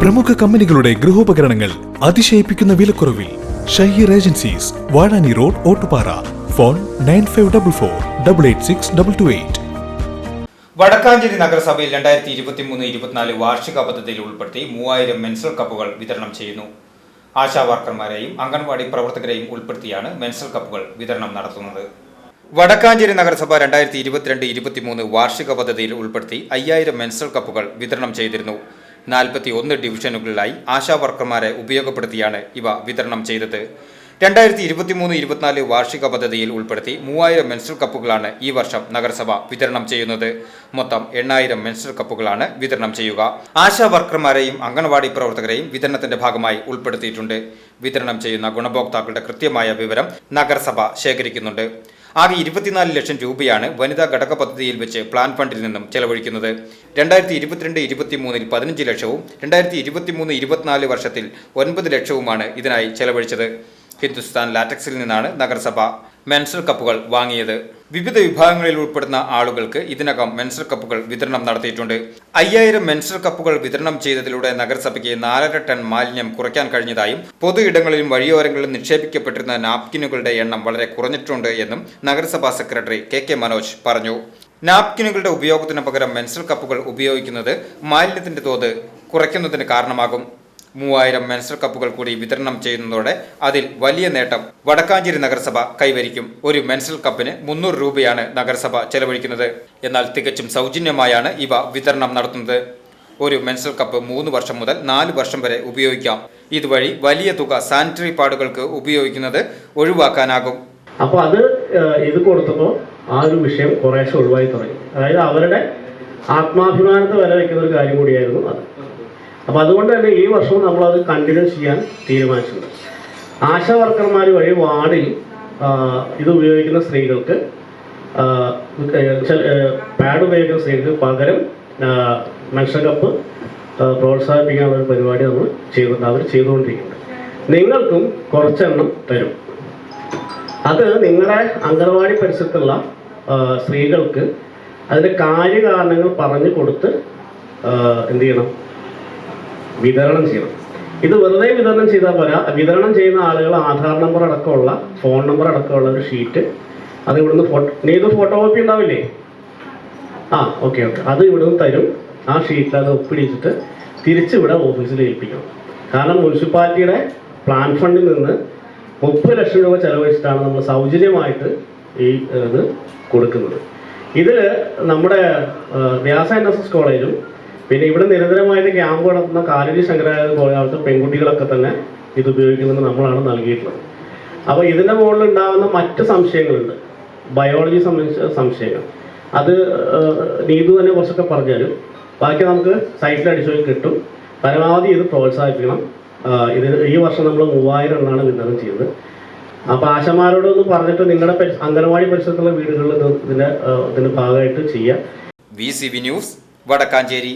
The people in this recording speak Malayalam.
പ്രമുഖ കമ്പനികളുടെ ഗൃഹോപകരണങ്ങൾ അതിശയിപ്പിക്കുന്ന വിലക്കുറവിൽ Shaheer agencies Vazhani road Ottupara. Phone nine five double four double eight six double two eight. Vadakkanchery നഗരസഭയിൽ രണ്ടായിരത്തി ഇരുപത്തി മൂന്ന് ഇരുപത്തിനാല് വാർഷിക പദ്ധതിയിൽ ഉൾപ്പെടുത്തി മൂവായിരം മെൻസൽ കപ്പുകൾ വിതരണം ചെയ്യുന്നു. ആശാ വർക്കർമാരെയും അംഗൻവാടി പ്രവർത്തകരെയും ഉൾപ്പെടുത്തിയാണ് മെൻസൽ കപ്പുകൾ വിതരണം നടത്തുന്നത്. വടക്കാഞ്ചേരി നഗരസഭ രണ്ടായിരത്തി ഇരുപത്തിരണ്ട് ഇരുപത്തിമൂന്ന് വാർഷിക പദ്ധതിയിൽ ഉൾപ്പെടുത്തി അയ്യായിരം മെൻസൽ കപ്പുകൾ വിതരണം ചെയ്തിരുന്നു. നാൽപ്പത്തി ഒന്ന് ഡിവിഷനുകളിലായി ആശാവർക്കർമാരെ ഉപയോഗപ്പെടുത്തിയാണ് ഇവ വിതരണം ചെയ്തത്. രണ്ടായിരത്തി ഇരുപത്തിമൂന്ന് ഇരുപത്തിനാല് വാർഷിക പദ്ധതിയിൽ ഉൾപ്പെടുത്തി മൂവായിരം മെൻസൽ കപ്പുകളാണ് ഈ വർഷം നഗരസഭ വിതരണം ചെയ്യുന്നത്. മൊത്തം എണ്ണായിരം മെൻസൽ കപ്പുകളാണ് വിതരണം ചെയ്യുക. ആശാ വർക്കർമാരെയും അംഗൻവാടി പ്രവർത്തകരെയും വിതരണത്തിന്റെ ഭാഗമായി ഉൾപ്പെടുത്തിയിട്ടുണ്ട്. വിതരണം ചെയ്യുന്ന ഗുണഭോക്താക്കളുടെ കൃത്യമായ വിവരം നഗരസഭ ശേഖരിക്കുന്നുണ്ട്. ആകെ ഇരുപത്തിനാല് ലക്ഷം രൂപയാണ് വനിതാ ഘടക പദ്ധതിയിൽ വെച്ച് പ്ലാൻ ഫണ്ടിൽ നിന്നും ചെലവഴിക്കുന്നത്. രണ്ടായിരത്തി ഇരുപത്തിരണ്ട് ഇരുപത്തിമൂന്നിൽ പതിനഞ്ച് ലക്ഷവും രണ്ടായിരത്തി ഇരുപത്തിമൂന്ന് ഇരുപത്തിനാല് വർഷത്തിൽ ഒൻപത് ലക്ഷവുമാണ് ഇതിനായി ചെലവഴിച്ചത്. ഹിന്ദുസ്ഥാൻ ലാറ്റക്സിൽ നിന്നാണ് നഗരസഭ മെൻസൽ കപ്പുകൾ വാങ്ങിയത്. വിവിധ വിഭാഗങ്ങളിൽ ഉൾപ്പെടുന്ന ആളുകൾക്ക് ഇതിനകം മെൻസൽ കപ്പുകൾ വിതരണം നടത്തിയിട്ടുണ്ട്. അയ്യായിരം മെൻസൽ കപ്പുകൾ വിതരണം ചെയ്തതിലൂടെ നഗരസഭയ്ക്ക് നാലര ടൺ മാലിന്യം കുറയ്ക്കാൻ കഴിഞ്ഞതായും പൊതു ഇടങ്ങളിലും വഴിയോരങ്ങളിലും നിക്ഷേപിക്കപ്പെട്ടിരുന്ന നാപ്കിനുകളുടെ എണ്ണം വളരെ കുറഞ്ഞിട്ടുണ്ട് എന്നും നഗരസഭാ സെക്രട്ടറി കെ കെ മനോജ് പറഞ്ഞു. നാപ്കിനുകളുടെ ഉപയോഗത്തിന് പകരം മെൻസൽ കപ്പുകൾ ഉപയോഗിക്കുന്നത് മാലിന്യത്തിന്റെ തോത് കുറയ്ക്കുന്നതിന് കാരണമാകും. മൂവായിരം മെൻസൽ കപ്പുകൾ കൂടി വിതരണം ചെയ്യുന്നതോടെ അതിൽ വലിയ നേട്ടം വടക്കാഞ്ചേരി നഗരസഭ കൈവരിക്കും. ഒരു മെൻസൽ കപ്പിന് മുന്നൂറ് രൂപയാണ് നഗരസഭ ചെലവഴിക്കുന്നത്. എന്നാൽ തികച്ചും സൗജന്യമായാണ് ഇവ വിതരണം നടത്തുന്നത്. ഒരു മെൻസൽ കപ്പ് മൂന്ന് വർഷം മുതൽ നാല് വർഷം വരെ ഉപയോഗിക്കാം. ഇതുവഴി വലിയ തുക സാനിറ്ററി പാഡുകൾക്ക് ഉപയോഗിക്കുന്നത് ഒഴിവാക്കാനാകും. അപ്പോൾ അത് ഇത് കൊടുത്തപ്പോൾ ആ ഒരു വിഷയം കുറേശ്ശെ ഒഴിവായി തുടങ്ങി. അതായത് അവരുടെ ആത്മാഭിമാനത്തെ വില വയ്ക്കുന്ന ഒരു കാര്യം കൂടിയായിരുന്നു അത്. അപ്പോൾ അതുകൊണ്ട് തന്നെ ഈ വർഷവും നമ്മളത് കണ്ടിന്യൂ ചെയ്യാൻ തീരുമാനിച്ചിട്ടുണ്ട്. ആശാ വർക്കർമാർ വഴി വാർഡിൽ ഇത് ഉപയോഗിക്കുന്ന സ്ത്രീകൾക്ക് പാഡ് ഉപയോഗിക്കുന്ന സ്ത്രീകൾക്ക് പകരം മെൻഷൻ കപ്പ് പ്രോത്സാഹിപ്പിക്കാനുള്ള ഒരു പരിപാടി നമ്മൾ ചെയ്തു അവർ ചെയ്തുകൊണ്ടിരിക്കുന്നുണ്ട്. നിങ്ങൾക്കും കുറച്ചെണ്ണം തരും. അത് നിങ്ങളുടെ അംഗനവാടി പരിസരത്തുള്ള സ്ത്രീകൾക്ക് അതിന്റെ കാര്യകാരണങ്ങൾ പറഞ്ഞു കൊടുത്ത് എന്ത് ചെയ്യണം? വിതരണം ചെയ്യണം. ഇത് വെറുതെ വിതരണം ചെയ്താൽ പോരാ. വിതരണം ചെയ്യുന്ന ആളുകൾ ആധാർ നമ്പർ അടക്കമുള്ള ഫോൺ നമ്പർ അടക്കമുള്ള ഒരു ഷീറ്റ് അത് ഇവിടുന്ന് ഫോട്ടോ നീ ഇത് ഫോട്ടോ കോപ്പി ഉണ്ടാവില്ലേ? ആ ഓക്കെ ഓക്കെ അത് ഇവിടുന്ന് തരും. ആ ഷീറ്റിൽ അത് ഒപ്പിടിച്ചിട്ട് തിരിച്ച് ഇവിടെ ഓഫീസിൽ ഏൽപ്പിക്കണം. കാരണം മുനിസിപ്പാലിറ്റിയുടെ പ്ലാൻ ഫണ്ടിൽ നിന്ന് മുപ്പത് ലക്ഷം രൂപ ചെലവഴിച്ചിട്ടാണ് നമ്മൾ സൗജന്യമായിട്ട് ഈ ഇത് കൊടുക്കുന്നത്. ഇതിൽ നമ്മുടെ വ്യാസ എൻ എസ് എസ് കോളേജും പിന്നെ ഇവിടെ നിരന്തരമായിട്ട് ക്യാമ്പ് നടത്തുന്ന കാലടി ശങ്കരാചാര്യ കോളേജ് പെൺകുട്ടികളൊക്കെ തന്നെ ഇത് ഉപയോഗിക്കുന്നത് നമ്മളാണ് നൽകിയിട്ടുള്ളത്. അപ്പോൾ ഇതിന്റെ മുകളിൽ ഉണ്ടാകുന്ന മറ്റ് സംശയങ്ങളുണ്ട്. ബയോളജി സംബന്ധിച്ച സംശയങ്ങൾ. അത് നീതു തന്നെ കുറച്ചൊക്കെ പറഞ്ഞുതരും ബാക്കി നമുക്ക് സൈറ്റിൽ അടിച്ചു കിട്ടും. പരമാവധി ഇത് പ്രോത്സാഹിപ്പിക്കണം. ഇത് ഈ വർഷം നമ്മൾ മൂവായിരം എണ്ണാണ് വിതരണം ചെയ്യുന്നത് അപ്പോൾ ആശമാരോടൊന്ന് പറഞ്ഞിട്ട് നിങ്ങളുടെ അംഗനവാടി പരിസരത്തുള്ള വീടുകളിൽ ഇതിന്റെ ഇതിന്റെ ഭാഗമായിട്ട് ചെയ്യാം. V C news Vadakkanchery.